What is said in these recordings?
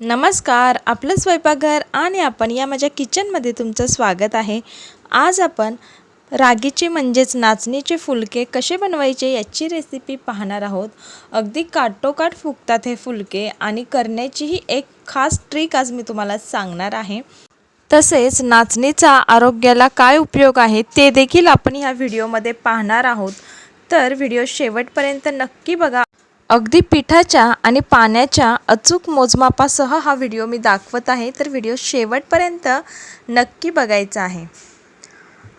नमस्कार आपलं स्वयंपाकघर आणि आपण या माझ्या किचनमध्ये तुमचं स्वागत आहे. आज आपण रागीचे म्हणजेच नाचणीचे फुलके कसे बनवायचे याची रेसिपी पाहणार आहोत. अगदी काटोकाट फुगतात हे फुलके आणि करण्याचीही एक खास ट्रिक आज मी तुम्हाला सांगणार आहे. तसेच नाचणीचा आरोग्याला काय उपयोग आहे ते देखील आपण ह्या व्हिडिओमध्ये पाहणार आहोत. तर व्हिडिओ शेवटपर्यंत नक्की बघा. अगदी पिठाच्या आणि पाण्याच्या अचूक मोजमापासह हा व्हिडिओ मी दाखवत आहे. तर व्हिडिओ शेवटपर्यंत नक्की बघायचा आहे.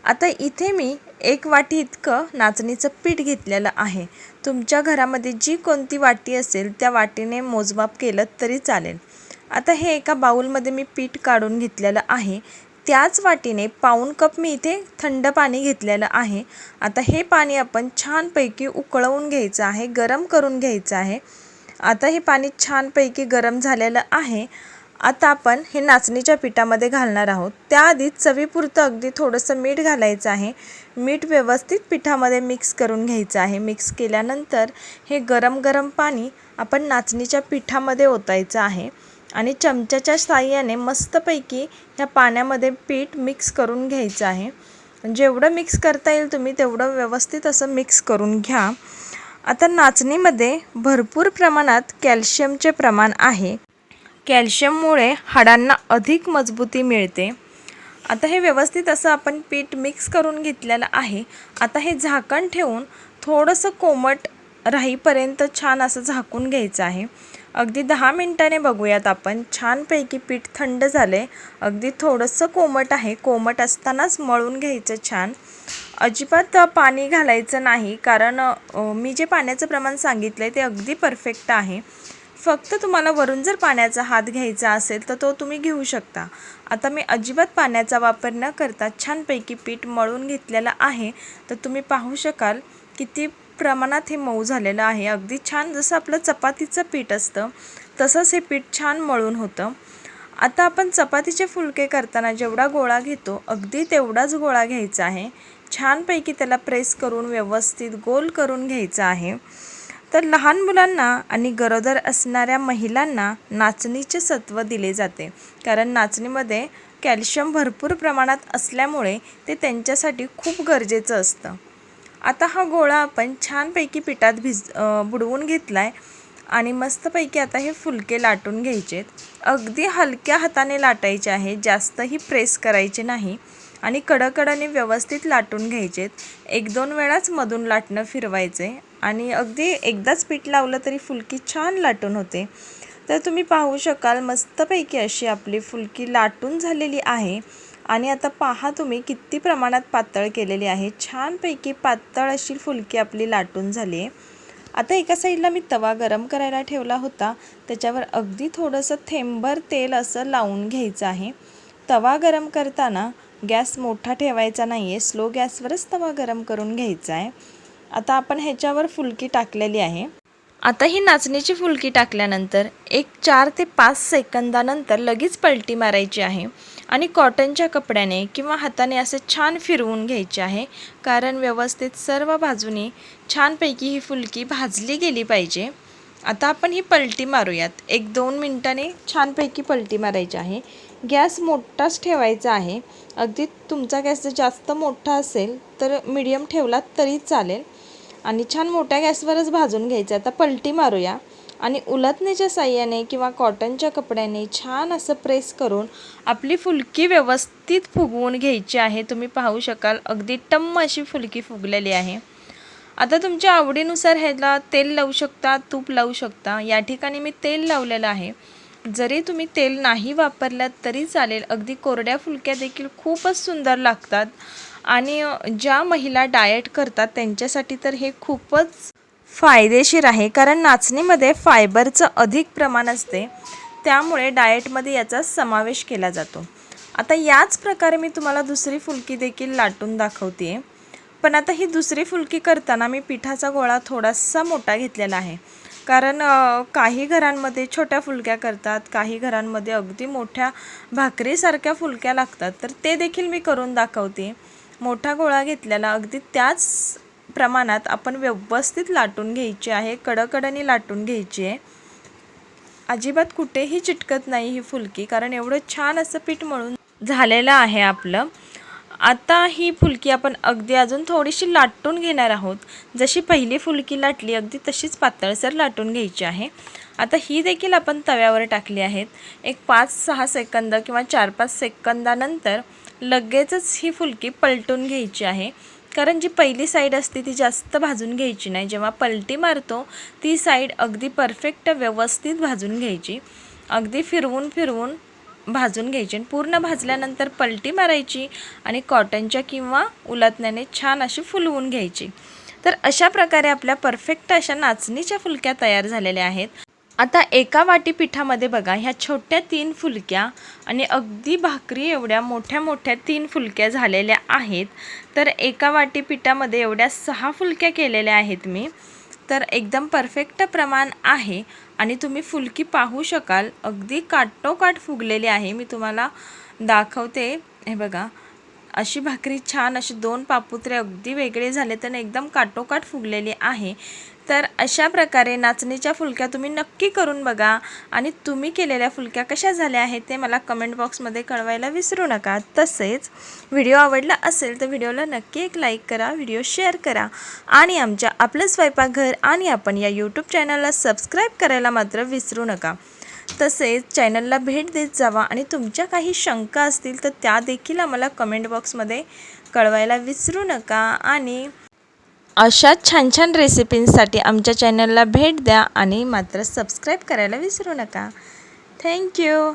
आता इथे मी एक वाटी इतकं नाचणीचं पीठ घेतलेलं आहे. तुमच्या घरामध्ये जी कोणती वाटी असेल त्या वाटीने मोजमाप केलं तरी चालेल. आता हे एका बाऊलमध्ये मी पीठ काढून घेतलेलं आहे. त्याच वाटीने पाऊण कप मी इथे थंड पाणी घेतलेलं आहे. आता हे पाणी आपण छानपैकी उकळवून घ्यायचं आहे गरम करून घ्यायचं आहे. आता हे पाणी छानपैकी गरम झालेलं आहे. आता आपण हे नाचणीच्या पिठामध्ये घालणार आहोत. त्याआधी चवीपुरतं अगदी थोडंसं मीठ घालायचं आहे. मीठ व्यवस्थित पिठामध्ये मिक्स करून घ्यायचं आहे. मिक्स केल्यानंतर हे गरम गरम पाणी आपण नाचणीच्या पिठामध्ये ओतायचं आहे. आणि चमच्याच्या साह्याने मस्तपैकी ह्या पाण्यामध्ये पीठ मिक्स करून घ्यायचं आहे. जेवढं मिक्स करता येईल तुम्ही तेवढं व्यवस्थित असं मिक्स करून घ्या. आता नाचणीमध्ये भरपूर प्रमाणात कॅल्शियमचे प्रमाण आहे. कॅल्शियममुळे हाडांना अधिक मजबूती मिळते. आता हे व्यवस्थित असं आपण पीठ मिक्स करून घेतलेलं आहे. आता हे झाकण ठेवून थोडंसं कोमट राहीपर्यंत छान असं झाकून घ्यायचं आहे. अगदी दहा मिनटाने बघूयात आपण. छानपैकी पीठ थंड झाले अगदी थोडंसं कोमट आहे. कोमट असतानाच मळून घ्यायचं छान. अजिबात पाणी घालायचं नाही. कारण मी जे पाण्याचं प्रमाण सांगितलं आहे ते अगदी परफेक्ट आहे. फक्त तुम्हाला वरून जर पाण्याचा हात घ्यायचा असेल तर तो तुम्ही घेऊ शकता. आता मी अजिबात पाण्याचा वापर न करता छानपैकी पीठ मळून घेतलेलं आहे. तर तुम्ही पाहू शकाल किती प्रमाणात हे मऊ झालेलं आहे. अगदी छान जसं आपलं चपातीचं पीठ असतं तसंच हे पीठ छान मळून होतं. आता आपण चपातीचे फुलके करताना जेवढा गोळा घेतो अगदी तेवढाच गोळा घ्यायचा आहे. छानपैकी त्याला प्रेस करून व्यवस्थित गोल करून घ्यायचा आहे. तर लहान मुलांना आणि गरोदर असणाऱ्या महिलांना नाचणीचे सत्व दिले जाते. कारण नाचणीमध्ये कॅल्शियम भरपूर प्रमाणात असल्यामुळे ते त्यांच्यासाठी खूप गरजेचं असतं. आता हा गोळा आपण छानपैकी पिठात भिज बुडवून घेतला आहे आणि मस्तपैकी आता हे फुलके लाटून घ्यायचेत. अगदी हलक्या हाताने लाटायचे आहे जास्तही प्रेस करायचे नाही आणि कडकडाने व्यवस्थित लाटून घ्यायचेत. एक दोन वेळाच मधून लाटणं फिरवायचे आणि अगदी एकदाच पीठ लावलं तरी फुलकी छान लाटून होते. तर तुम्ही पाहू शकाल मस्तपैकी अशी आपली फुलकी लाटून झालेली आहे. आणि आता पहा तुम्ही किती प्रमाणात पातळ केलेली आहे. छानपैकी पातळ अशी फुलकी आपली लाटून झाली आहे आता एका साईडला मी तवा गरम करायला ठेवला होता. त्याच्यावर अगदी थोडंसं थेंबर तेल असं लावून घ्यायचं आहे. तवा गरम करताना गॅस मोठा ठेवायचा नाही आहे स्लो गॅसवरच तवा गरम करून घ्यायचा आहे. आता आपण ह्याच्यावर फुलकी टाकलेली आहे. आता ही नाचणीची फुलकी टाकल्यानंतर एक चार ते पाच सेकंदानंतर लगेच पलटी मारायची आहे. आणि कॉटनच्या कपड्याने किंवा हाताने असे छान फिरवून घ्यायचे आहे कारण व्यवस्थित सर्व बाजूने छानपैकी ही फुलकी भाजली गेली पाहिजे. आता आपण ही पलटी मारूयात. एक दोन मिनटाने छानपैकी पलटी मारायची आहे. गॅस मोठाच ठेवायचा आहे. अगदी तुमचा गॅस जर जास्त मोठा असेल तर मिडियम ठेवलात तरी चालेल. आणि छान मोठ्या गॅसवरच भाजून घ्यायचं आता पलटी मारूया. आणि उलटण्याच्या साह्याने किंवा कॉटनच्या कपड्याने छान असं प्रेस करून आपली फुलकी व्यवस्थित फुगवून घ्यायची आहे. तुम्ही पाहू शकाल अगदी टम्म अशी फुलकी फुगलेली आहे. आता तुमच्या आवडीनुसार ह्याला तेल लावू शकता तूप लावू शकता. या ठिकाणी मी तेल लावलेलं आहे. जरी तुम्ही तेल नाही वापरलात तरी चालेल. अगदी कोरड्या फुलक्या देखील खूपच सुंदर लागतात. आणि ज्या महिला डाएट करतात त्यांच्यासाठी तर हे खूपच फायदेशीर आहे कारण नाचणीमध्ये फायबरचं अधिक प्रमाण असते. त्यामुळे डाएटमध्ये याचा समावेश केला जातो. आता याच प्रकारे मी तुम्हाला दुसरी फुलकी देखील लाटून दाखवते पण आता ही दुसरी फुलकी करताना मी पिठाचा गोळा थोडासा मोठा घेतलेला आहे. कारण काही घरांमध्ये छोट्या फुलक्या करतात काही घरांमध्ये अगदी मोठ्या भाकरीसारख्या फुलक्या लागतात. तर ते देखील मी करून दाखवते मोठा गोळा घेतलेला अगदी त्याच प्रमाणात आपण व्यवस्थित लाटून घ्यायची आहे कडकडनी लाटून घ्यायची आहे. अजिबात कुठेही चिटकत नाही ही फुलकी कारण एवढं छान असं पीठ मळून झालेलं आहे आपलं. आता ही फुलकी आपण अगदी अजून थोडीशी लाटून घेणार आहोत. जशी पहिली फुलकी लाटली अगदी तशीच पातळसर लाटून घ्यायची आहे. आता ही देखील आपण तव्यावर टाकली आहेत. एक पाच सहा सेकंद किंवा चार पाच सेकंदानंतर लगेचच ही फुलकी पलटून घ्यायची आहे. कारण जी पहिली साईड असते ती जास्त भाजून घ्यायची नाही. जेव्हा पलटी मारतो ती साईड अगदी परफेक्ट व्यवस्थित भाजून घ्यायची. अगदी फिरवून फिरवून भाजून घ्यायची आणि पूर्ण भाजल्यानंतर पलटी मारायची आणि कॉटनच्या किंवा उलातण्याने छान अशी फुलवून घ्यायची. तर अशा प्रकारे आपल्या परफेक्ट अशा नाचणीच्या फुलक्या तयार झालेल्या आहेत. आता एका वाटी पिठामध्ये बघा ह्या छोट्या तीन फुलक्या आणि अगदी भाकरी एवढ्या मोठ्या मोठ्या तीन फुलक्या झालेल्या आहेत. तर एका वाटी पिठामध्ये एवढ्या सहा फुलक्या केलेल्या आहेत मी. तर एकदम परफेक्ट प्रमाण आहे आणि तुम्ही फुलकी पाहू शकाल. अगदी काटोकाट फुगलेली आहे. मी तुम्हाला दाखवते. हे बघा अशी भाकरी छान अशी दोन पापुत्रे अगदी वेगळे झाले तर एकदम काटोकाट फुगलेली आहे. तर अशा प्रकारे नाचणीच्या फुलक्या तुम्ही नक्की करून बघा. आणि तुम्ही केलेल्या फुलक्या कशा झाल्या आहेत ते मला कमेंट बॉक्समध्ये कळवायला विसरू नका. तसेच व्हिडिओ आवडला असेल तर व्हिडिओला नक्की एक लाईक करा व्हिडिओ शेअर करा. आणि आमच्या आपलं स्वयंपाकघर आणि आपण या यूट्यूब चॅनलला सबस्क्राईब करायला मात्र विसरू नका. तसेच चॅनलला भेट देत जावा आणि तुमच्या काही शंका असतील तर त्या देखील आम्हाला कमेंट बॉक्समध्ये कळवायला विसरू नका. आणि अशाच छान छान रेसिपींसाठी आमच्या चॅनलला भेट द्या आणि मात्र सबस्क्राईब करायला विसरू नका. थँक्यू